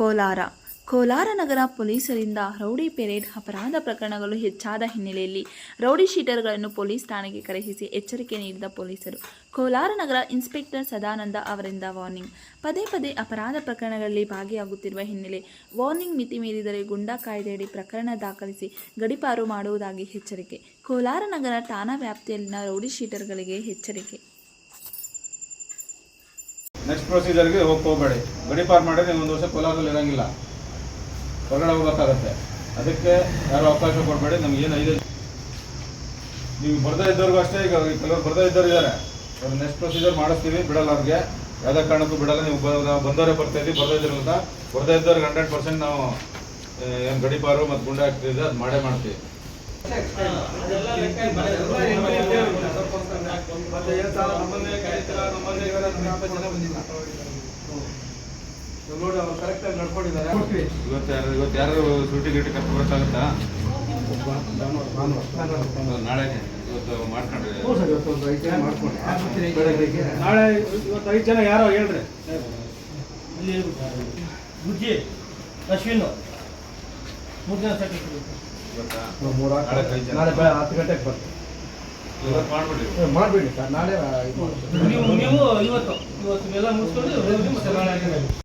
ಕೋಲಾರ. ಕೋಲಾರ ನಗರ ಪೊಲೀಸರಿಂದ rowdy parade ಅಪರಾಧ ಪ್ರಕರಣಗಳು ಹೆಚ್ಚಾದ ಹಿನ್ನೆಲೆಯಲ್ಲಿ ರೌಡಿ ಶೀಟರ್ಗಳನ್ನು ಪೊಲೀಸ್ ಠಾಣೆಗೆ ಕರೆಹಿಸಿ ಎಚ್ಚರಿಕೆ ನೀಡಿದ ಪೊಲೀಸರು. ಕೋಲಾರ ನಗರ ಇನ್ಸ್ಪೆಕ್ಟರ್ ಸದಾನಂದ ಅವರಿಂದ ವಾರ್ನಿಂಗ್. ಪದೇ ಪದೇ ಅಪರಾಧ ಪ್ರಕರಣಗಳಲ್ಲಿ ಭಾಗಿಯಾಗುತ್ತಿರುವ ಹಿನ್ನೆಲೆ ವಾರ್ನಿಂಗ್ ಮಿತಿ ಮೀರಿದರೆ ಗುಂಡಾ ಕಾಯ್ದೆಯಡಿ ಪ್ರಕರಣ ದಾಖಲಿಸಿ ಗಡಿಪಾರು ಮಾಡುವುದಾಗಿ ಎಚ್ಚರಿಕೆ. ಕೋಲಾರ ನಗರ ಠಾಣಾ ವ್ಯಾಪ್ತಿಯಲ್ಲಿನ ರೌಡಿ ಶೀಟರ್ಗಳಿಗೆ ಎಚ್ಚರಿಕೆ. ನೆಕ್ಸ್ಟ್ ಪ್ರೊಸೀಜರ್ಗೆ ಹೋಗಿ ಹೋಗಬೇಡಿ. ಗಡಿಪಾರ್ ಮಾಡಿದ್ರೆ ನೀವು ಒಂದು ವರ್ಷ ಕೋಲಾರದಲ್ಲಿ ಇರೋಂಗಿಲ್ಲ. ಹೊರಗಡೆ ಹೋಗ್ಬೇಕಾಗತ್ತೆ. ಅದಕ್ಕೆ ಯಾರು ಅವಕಾಶ ಕೊಡಬೇಡಿ, ನಮ್ಗೆ ಏನು ಐದು ನೀವು ಬರ್ದೇ ಇದ್ದವ್ರಿಗೂ ಅಷ್ಟೇ, ಈಗ ಕೆಲವರು ಬರ್ದೇ ಇದ್ದವ್ರು ಇದ್ದಾರೆ ಅವ್ರು ನೆಕ್ಸ್ಟ್ ಪ್ರೊಸೀಜರ್ ಮಾಡಿಸ್ತೀವಿ, ಬಿಡಲ್ಲ ಅವ್ರಿಗೆ. ಯಾವುದೇ ಕಾರಣಕ್ಕೂ ಬಿಡಲ್ಲ, ನೀವು ಬಂದವರೇ ಬರ್ತಾ ಇದ್ದೀವಿ, ಬರ್ದೇ ಇದ್ದಿರಲ್ಲ ಬರ್ದೇ ಇದ್ದವ್ರಿಗೆ ಹಂಡ್ರೆಡ್ ಪರ್ಸೆಂಟ್ ನಾವು ಏನು ಗಡಿಪಾರು ಮತ್ತು ಗುಂಡೆ ಹಾಕ್ತಿದ್ದೆ ಅದು ಮಾಡೇ ಮಾಡ್ತೀವಿ. ನೋಡಿ ಅವ್ರು ಕರೆಕ್ಟಾಗಿ ನಡ್ಕೊಂಡಿದ್ದಾರೆ. ಇವತ್ತು ಯಾರು ಇವತ್ತು ಯಾರು ಡ್ಯೂಟಿ ನಾಳೆ ಇವತ್ತು ಮಾಡ್ಕೊಂಡ್ರಿ. ನಾಳೆ ಇವತ್ತು ಐದು ಜನ ಯಾರೋ ಹೇಳ್ರಿ ಅಶ್ವಿನ್ ಮೂರು ಜನ? ಮೂರಾಕು. ನಾಳೆ. ಹತ್ತು ಗಂಟೆಗೆ ಬರ್ತೀನಿ ಮಾಡ್ಬಿಡಿ ಮಾಡ್ಬಿಡಿ ಸರ್ ನಾಳೆ. ನೀವು ನೀವು ಇವತ್ತು ಇವತ್ತು ಎಲ್ಲ ಮುಗಿಸ್ಕೊಂಡು ಮತ್ತೆ ನಾಳೆ